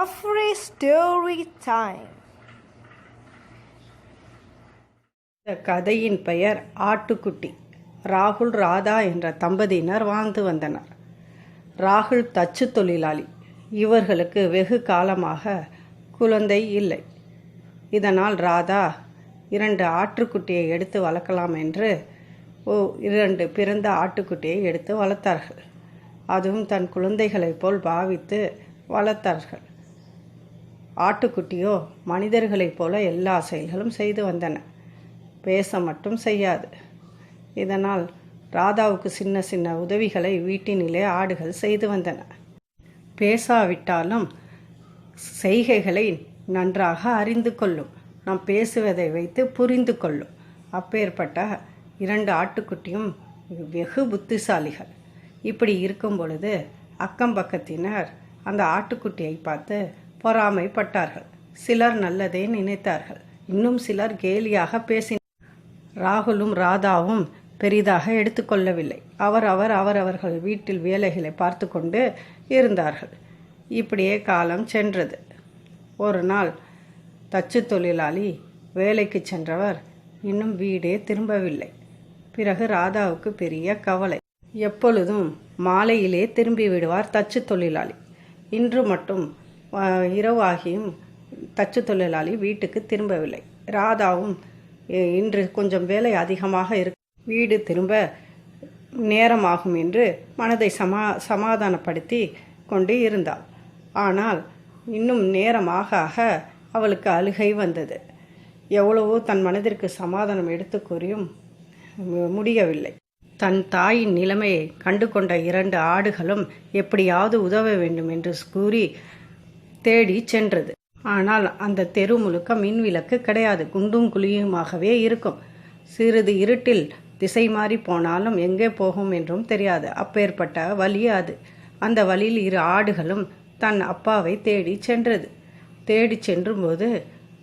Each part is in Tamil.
Story time. இந்த கதையின் பெயர் ஆட்டுக்குட்டி. ராகுல் ராதா என்ற தம்பதியினர் வாழ்ந்து வந்தனர். ராகுல் தச்சு தொழிலாளி. இவர்களுக்கு வெகு காலமாக குழந்தை இல்லை. இதனால் ராதா இரண்டு ஆட்டுக்குட்டியை எடுத்து வளர்க்கலாம் என்று ஓ இரண்டு பிறந்த ஆட்டுக்குட்டியை எடுத்து வளர்த்தார்கள். அதுவும் தன் குழந்தைகளைப் போல் பாவித்து வளர்த்தார்கள். ஆட்டுக்குட்டியோ மனிதர்களைப் போல எல்லா செயல்களும் செய்து வந்தன. பேச மட்டும் செய்யாது. இதனால் ராதாவுக்கு சின்ன சின்ன உதவிகளை வீட்டினிலே ஆடுகள் செய்து வந்தன. பேசாவிட்டாலும் செய்கைகளை நன்றாக அறிந்து கொள்ளும். நாம் பேசுவதை வைத்து புரிந்து கொள்ளும். அப்பேற்பட்ட இரண்டு ஆட்டுக்குட்டியும் வெகு புத்திசாலிகள். இப்படி இருக்கும் பொழுது அக்கம் பக்கத்தினர் அந்த ஆட்டுக்குட்டியை பார்த்து பொறாமைப்பட்டார்கள். சிலர் நல்லதே நினைத்தார்கள். இன்னும் சிலர் கேலியாக பேசினார். ராகுலும் ராதாவும் பெரிதாக எடுத்துக்கொள்ளவில்லை அவர் அவர் அவரவர்கள் வீட்டில் வேலைகளை பார்த்து கொண்டு இருந்தார்கள். இப்படியே காலம் சென்றது. ஒரு நாள் தச்சு தொழிலாளி வேலைக்கு சென்றவர் இன்னும் வீடே திரும்பவில்லை. பிறகு ராதாவுக்கு பெரிய கவலை. எப்பொழுதும் மாலையிலே திரும்பி விடுவார் தச்சு தொழிலாளி. இன்று மட்டும் இரவாகியும் தச்சு தொழிலாளி வீட்டுக்கு திரும்பவில்லை. ராதாவும் இன்று கொஞ்சம் வேலை அதிகமாக இருக்கு வீடு திரும்ப நேரமாகும் என்று மனதை சமா சமாதானப்படுத்தி கொண்டு இருந்தாள். ஆனால் இன்னும் நேரமாக ஆக அவளுக்கு அழுகை வந்தது. எவ்வளவோ தன் மனதிற்கு சமாதானம் எடுத்து கூறியும் முடியவில்லை. தன் தாயின் நிலைமையை கண்டு கொண்ட இரண்டு ஆடுகளும் எப்படியாவது உதவ வேண்டும் என்று கூறி தேடி சென்றது. ஆனால் அந்த தெரு முழுக்க மின் விளக்கு கிடையாது. குண்டும் குழியுமாகவே இருக்கும். சிறிது இருட்டில் திசை மாறி போனாலும் எங்கே போகும் என்றும் தெரியாது. அப்பேற்பட்ட வழி அது. அந்த வழியில் இரு ஆடுகளும் தன் அப்பாவை தேடி சென்றது. தேடி சென்றும்போது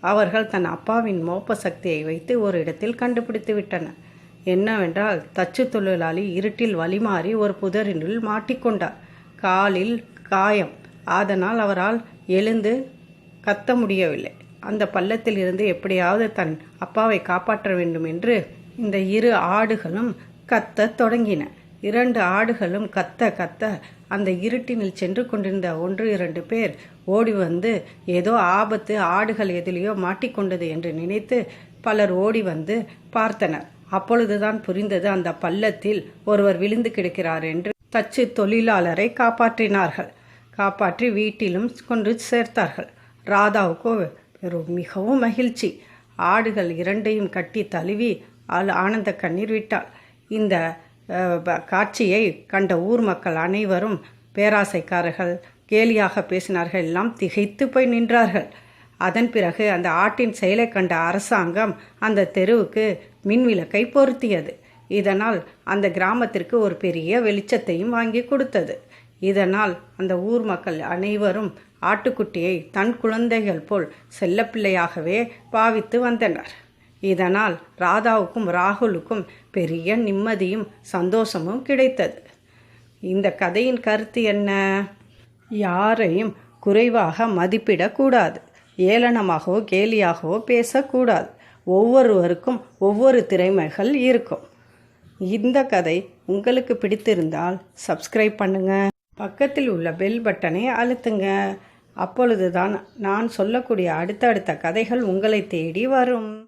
அவர்கள் தன் அப்பாவின் மோப்ப சக்தியை வைத்து ஒரு இடத்தில் கண்டுபிடித்து விட்டன என்னவென்றால் தச்சு தொழிலாளி இருட்டில் வழிமாறி ஒரு புதரினுள் மாட்டிக்கொண்டார். காலில் காயம். அதனால் அவரால் எழுந்து கத்த முடியவில்லை. அந்த பள்ளத்தில் இருந்து எப்படியாவது தன் அப்பாவை காப்பாற்ற வேண்டும் என்று இந்த இரு ஆடுகளும் கத்த தொடங்கின. இரண்டு ஆடுகளும் கத்த கத்த அந்த இருட்டினில் சென்று கொண்டிருந்த ஒன்று இரண்டு பேர் ஓடி வந்து ஏதோ ஆபத்து ஆடுகள் எதிலேயோ மாட்டிக்கொண்டது என்று நினைத்து பலர் ஓடி வந்து பார்த்தனர். அப்பொழுதுதான் புரிந்தது அந்த பள்ளத்தில் ஒருவர் விழுந்து கிடக்கிறார் என்று தச்சு தொழிலாளரை காப்பாற்றினார்கள். காப்பாற்றி வீட்டிலும் கொண்டு சேர்த்தார்கள். ராதாவுக்கோ மிகவும் மகிழ்ச்சி. ஆடுகள் இரண்டையும் கட்டி தழுவி அல் ஆனந்த கண்ணீர் விட்டாள். இந்த காட்சியை கண்ட ஊர் மக்கள் அனைவரும் பேராசைக்காரர்கள் கேலியாக பேசினார்கள் எல்லாம் திகைத்து போய் நின்றார்கள். அதன் பிறகு அந்த ஆட்டின் செயலை கண்ட அரசாங்கம் அந்த தெருவுக்கு மின்விளக்கை பொருத்தியது. இதனால் அந்த கிராமத்திற்கு ஒரு பெரிய வெளிச்சத்தையும் வாங்கி கொடுத்தது. இதனால் அந்த ஊர் மக்கள் அனைவரும் ஆட்டுக்குட்டியை தன் குழந்தைகள் போல் செல்லப்பிள்ளையாகவே பாவித்து வந்தனர். இதனால் ராதாவுக்கும் ராகுலுக்கும் பெரிய நிம்மதியும் சந்தோஷமும் கிடைத்தது. இந்த கதையின் கருத்து என்ன? யாரையும் குறைவாக மதிப்பிடக்கூடாது. ஏளனமாகவோ கேலியாகவோ பேசக்கூடாது. ஒவ்வொருவருக்கும் ஒவ்வொரு திறமைகள் இருக்கும். இந்த கதை உங்களுக்கு பிடித்திருந்தால் சப்ஸ்கிரைப் பண்ணுங்கள் பக்கத்தில் உள்ள பெல் பட்டனை அழுத்துங்க. அப்பொழுதுதான் நான் சொல்லக்கூடிய அடுத்தடுத்த கதைகள் உங்களை தேடி வரும்.